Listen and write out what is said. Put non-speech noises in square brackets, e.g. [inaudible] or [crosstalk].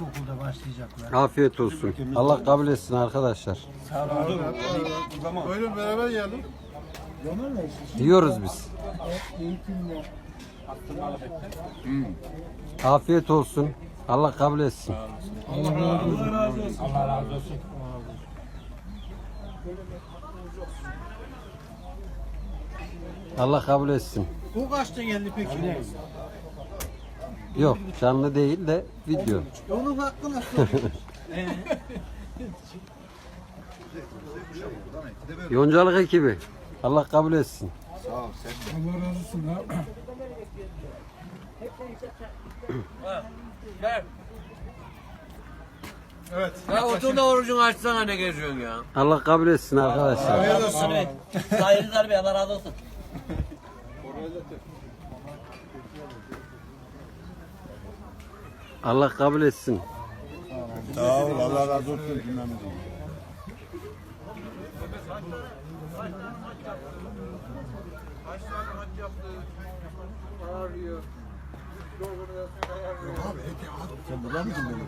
İlkokulda başlayacaklar. Afiyet olsun. Allah kabul etsin arkadaşlar. Buyurun beraber yiyelim. Yiyoruz biz. Afiyet olsun. Allah kabul etsin. Allah razı olsun. Allah razı olsun. Allah kabul etsin. Bu kaçta geldi peki? Yok canlı değil de video. Onun hakkı nasıl? [laughs] Yoncalık ekibi. Allah kabul etsin. Sağ ol sen. Allah razı olsun abi. Evet. Ya otur da orucunu açsana ne geziyorsun ya. Allah kabul etsin arkadaşlar. Afiyet olsun. Sayın Bey Allah razı olsun. Allah kabul etsin. Sağ ol. Allah razı olsun. Cümlemiz Sen burada mıydın benim?